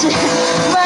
ฉั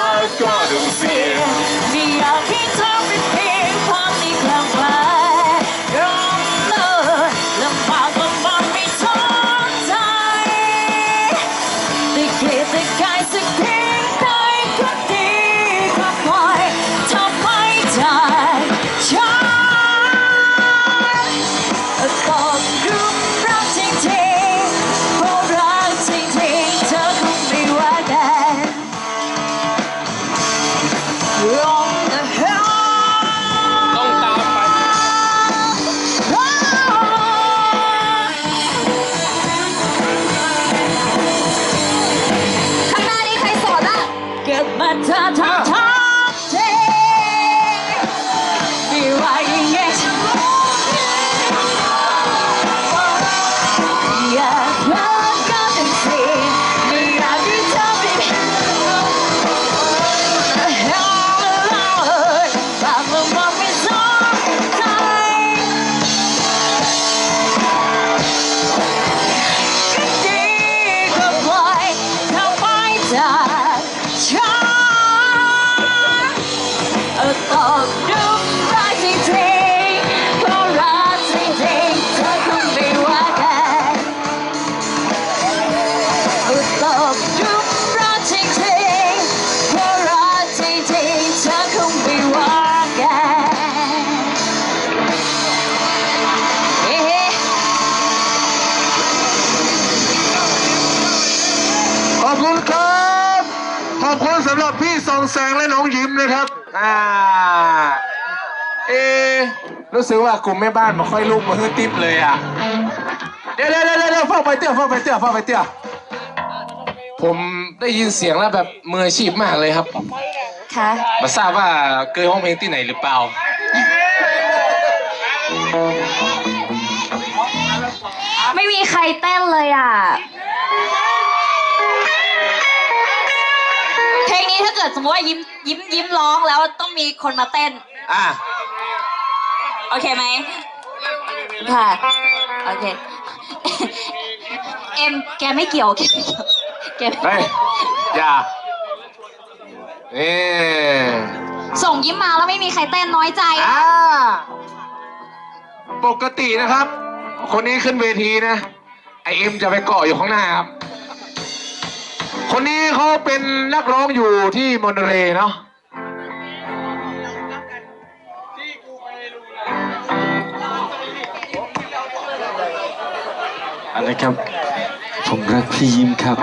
องแสงและน้องยิ้มนะครับ อ่า เอะรู้สึกว่ากลุ่มแม่บ้านมาค่อยลุกมาฮือติ๊บเลยอะเดี๋ยวเดี๋ยวเดี๋ยวเดี๋ยวฟังไปเตี้ยฟังไปเตี้ยฟังไปเตี้ยผมได้ยินเสียงแล้วแบบมืออาชีพมากเลยครับ ค่ะ มาทราบว่าเคยร้องเพลงที่ไหนหรือเปล่า ไม่มีใครเต้นเลยอะ นี้ถ้าเกิดสมมติว่ายิ้มยิ้มยิ้มร้องแล้วต้องมีคนมาเต้น อะโอเคไหมค่ะ โอเค เอ็มแกไม่เกี่ยวแกไม่เกี่ยวแกไม่เฮ้ยอย่าเอ๊ะส่งยิ้มมาแล้วไม่มีใครเต้นน้อยใจอ่าปกตินะครับ คนนี้ขึ้นเวทีนะ ไอเอ็มจะไปเกาะอยู่ข้างหน้าครับ คนนี้เขาเป็นนักร้องอยู่ที่มอนเตเรย์เนาะอะไรครับ ผมรักพี่ยิ้มครับ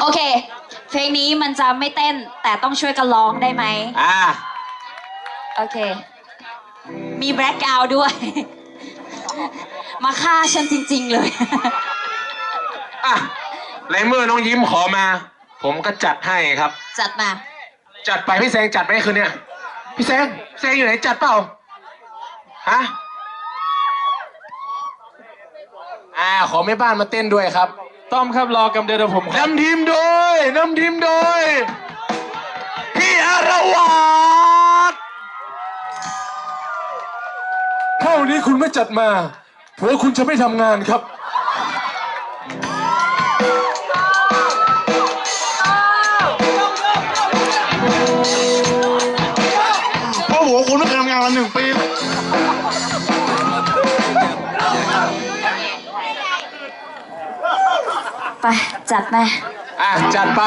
โอเค เพลงนี้มันจะไม่เต้นแต่ต้องช่วยกันร้องได้ไหม อ่า โอเค มีแบล็กกราวด้วย มาฆ่าฉันจริง ๆ เลย อะในเมื่อน้องยิ้มขอมา ผมก็จัดให้ครับ จัดมา จัดไปพี่แซงจัดไหมคืนเนี้ยพี่แซงแซงอยู่ไหนจัดเปล่าฮะอ่าขอแม่บ้านมาเต้นด้วยครับต้อมครับรอกำเดียวเดี๋ยวผมครับนำทีมโดยนำทีมโดยพี่อารวัต เท่านี้คุณไม่จัดมาเผื่อคุณจะไม่ทำงานครับ เพราะผมว่าคุณไม่เคยทำงานมาหนึ่งปีแล้วไป จัดไปอะ จัดไป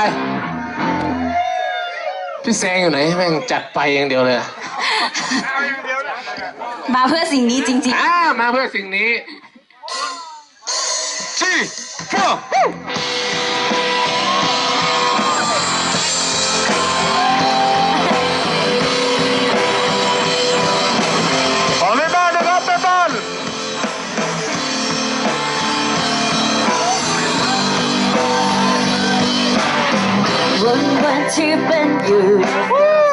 พี่แซงอยู่ไหนแม่งจัดไปอย่างเดียวเลย มาเพื่อสิ่งนี้จริงอ่ามาเพื่อสิ่งนี้จี้เพื่อขอแม่บ้านนะครับแม่บ้านๆวันวันที่เป็นอยู่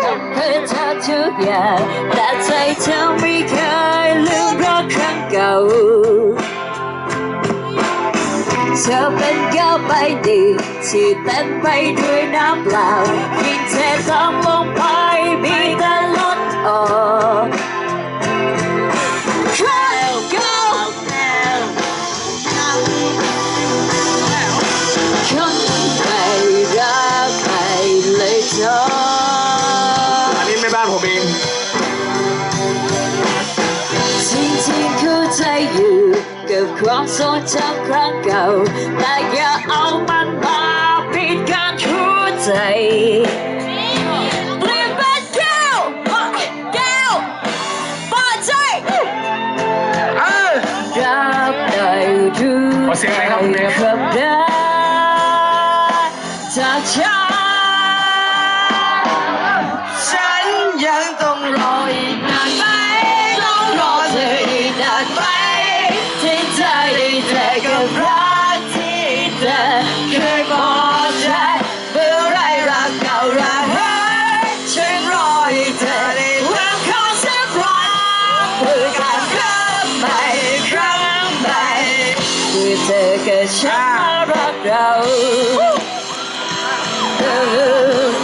ทำเพื่อเธอ ทุกอย่างแต่ใจเธอไม่เคยลืมรักครั้งเก่า เธอเป็นแก้วใบดีที่เต็มไปด้วยน้ำเปล่ายิ่งเทตามลงไปมีแต่ กับความทรงจำครั้งเก่า แต่อย่าเอามันมาปิดการหัวใจเปลี่ยนเป็นแก้วแก้วเปิดใจรับได้ดูขอเสียงหน่อยครับคุณเนฟ เพื่อเ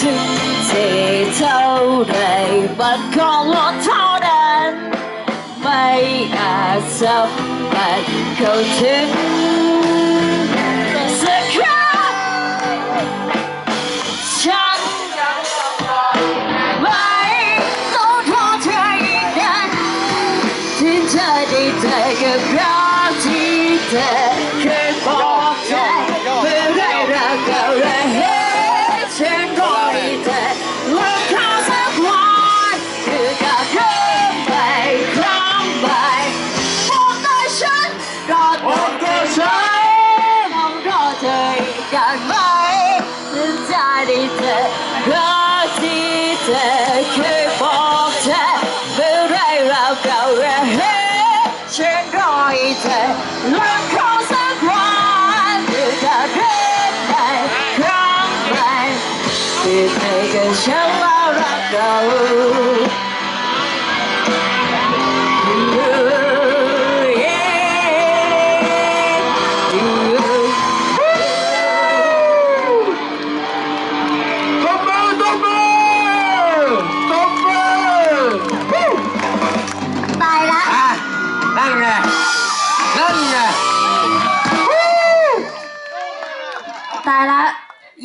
ถึงเทเท่าไรบัตรของรถเท่านั้น เธอ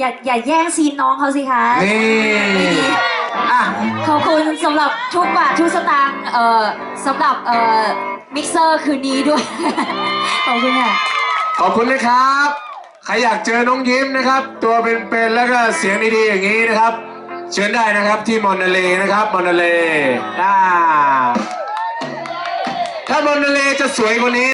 อย่าอย่าแย่งซีนน้องเขาสิคะนี่อะ ขอบคุณสำหรับทุกบาททุกสตางค์เอ่อสำหรับเอ่อมิกเซอร์คืนนี้ด้วย ขอบคุณค่ะ ขอบคุณนะครับ ใครอยากเจอน้องยิ้มนะครับ ตัวเป็นๆแล้วก็เสียงดีๆอย่างนี้นะครับ เชิญได้นะครับที่มอนนาเลนะครับมอนนาเลอ่าถ้ามอนนาเลจะสวยกว่านี้